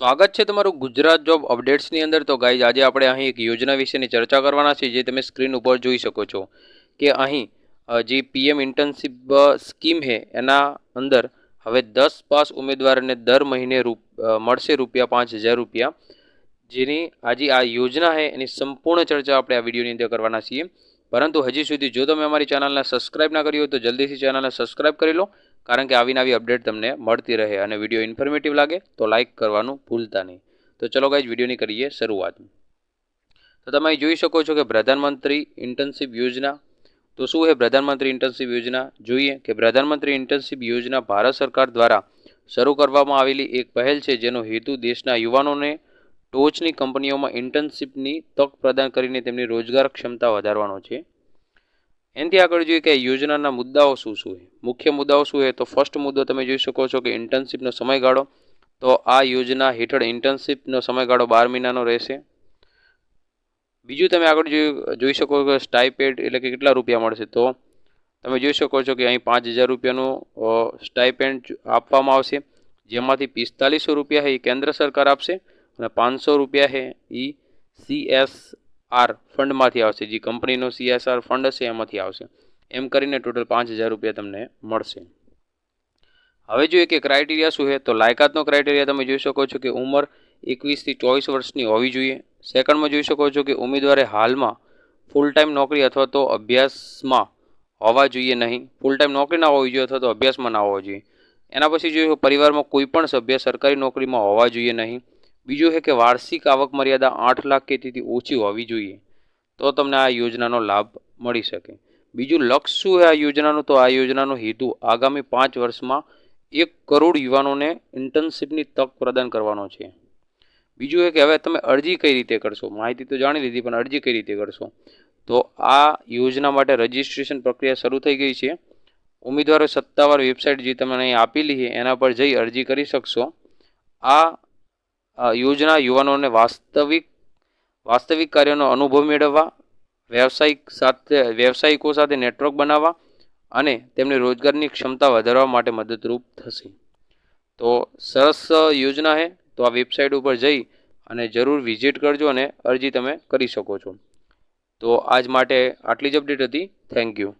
સ્વાગત છે તમારું ગુજરાત જોબ અપડેટ્સની અંદર. તો ગાઈઝ આજે આપણે અહીં એક યોજના વિશેની ચર્ચા કરવાના છે જે તમે સ્ક્રીન ઉપર જોઈ શકો છો કે અહીં જે પીએમ ઇન્ટર્નશીપ સ્કીમ છે, એના અંદર હવે દસ પાસ ઉમેદવારને દર મહિને રૂપ મળશે રૂપિયા પાંચ હજાર રૂપિયા. જેની આજે આ યોજના છે, એની સંપૂર્ણ ચર્ચા આપણે આ વિડીયોની અંદર કરવાના છીએ. પરંતુ હજી સુધી જો તમે અમારી ચેનલને સબસ્ક્રાઇબ ના કરી હોય તો જલ્દીથી ચેનલને સબસ્ક્રાઇબ કરી લો. કારણ કે આવી નવી અપડેટ તમને મળતી રહે અને વીડિયો ઇન્ફોર્મેટિવ લાગે તો લાઇક કરવાનું ભૂલતા નહીં. તો ચલો ગાઈઝ વિડીયોની કરીએ શરૂઆત તો તમે જોઈ શકો છો કે પ્રધાનમંત્રી ઇન્ટર્નશીપ યોજના, તો શું છે પ્રધાનમંત્રી ઇન્ટર્નશીપ યોજના? જોઈએ કે પ્રધાનમંત્રી ઇન્ટર્નશીપ યોજના ભારત સરકાર દ્વારા શરૂ કરવામાં આવેલી એક પહેલ છે જેનો હેતુ દેશના યુવાનોને ટોચની કંપનીઓમાં ઇન્ટર્નશીપની તક પ્રદાન કરીને તેમની રોજગાર ક્ષમતા વધારવાનો છે. એનાથી આગળ જોઈએ કે યોજનાના મુદ્દાઓ શું શું મુખ્ય મુદ્દાઓ શું છે તો ફર્સ્ટ મુદ્દો તમે જોઈ શકો છો કે ઇન્ટર્નશીપનો સમયગાળો. તો આ યોજના હેઠળ ઇન્ટર્નશીપનો સમયગાળો બાર મહિનાનો રહેશે. બીજું તમે આગળ જોઈ શકો કે સ્ટાઇપેડ એટલે કે કેટલા રૂપિયા મળશે. તો તમે જોઈ શકો છો કે અહીં પાંચ હજાર રૂપિયાનું સ્ટાઇપેન્ડ આપવામાં આવશે. જેમાંથી પિસ્તાલીસો રૂપિયા છે એ કેન્દ્ર સરકાર આપશે અને પાંચસો રૂપિયા છે એ સીએસઆર ફંડમાંથી આવશે, જે કંપનીનો સીએસઆર ફંડ હશે એમાંથી આવશે. એમ કરીને ટોટલ પાંચ હજાર રૂપિયા તમને મળશે. હવે જોઈએ કે ક્રાઇટેરિયા શું છે, તો લાયકાતનો ક્રાઇટેરિયા તમે જોઈ શકો છો કે ઉંમર એકવીસથી ચોવીસ વર્ષની હોવી જોઈએ. સેકન્ડમાં જોઈ શકો છો કે ઉમેદવારે હાલમાં ફૂલ ટાઈમ નોકરી અથવા તો અભ્યાસમાં હોવા જોઈએ નહીં. ફૂલ ટાઈમ નોકરી ના હોવી જોઈએ અથવા તો અભ્યાસમાં ના હોવા જોઈએ. એના પછી જોઈએ પરિવારમાં કોઈ પણ સભ્ય સરકારી નોકરીમાં હોવા જોઈએ નહીં. બીજું છે કે વાર્ષિક આવક મર્યાદા આઠ લાખ કે તેથી ઓછી હોવી જોઈએ, તો તમને આ યોજનાનો લાભ મળી શકે. બીજું લક્ષ્ય શું છે આ યોજનાનું? તો આ યોજનાનો હેતુ આગામી પાંચ વર્ષમાં એક કરોડ યુવાનોને ઇન્ટર્નશીપની તક પ્રદાન કરવાનો છે. બીજું એ કે હવે તમે અરજી કઈ રીતે કરશો? માહિતી તો જાણી લીધી, પણ અરજી કઈ રીતે કરશો? તો આ યોજના માટે રજિસ્ટ્રેશન પ્રક્રિયા શરૂ થઈ ગઈ છે. ઉમેદવારો સત્તાવાર વેબસાઇટ જે તમને અહીં આપેલી છે, એના પર જઈ અરજી કરી શકશો. આ યોજના યુવાનોને વાસ્તવિક વાસ્તવિક કાર્યનો અનુભવ મેળવવા, વ્યવસાયિક સાથે, વ્યવસાયિકો સાથે નેટવર્ક બનાવવા અને તેમની રોજગારની ક્ષમતા વધારવા માટે મદદરૂપ થશે. તો સરસ યોજના છે તો આ વેબસાઇટ ઉપર જઈ અને જરૂર વિઝિટ કરજો અને અરજી તમે કરી શકો છો. તો આજ માટે આટલી જ અપડેટ હતી. Thank you.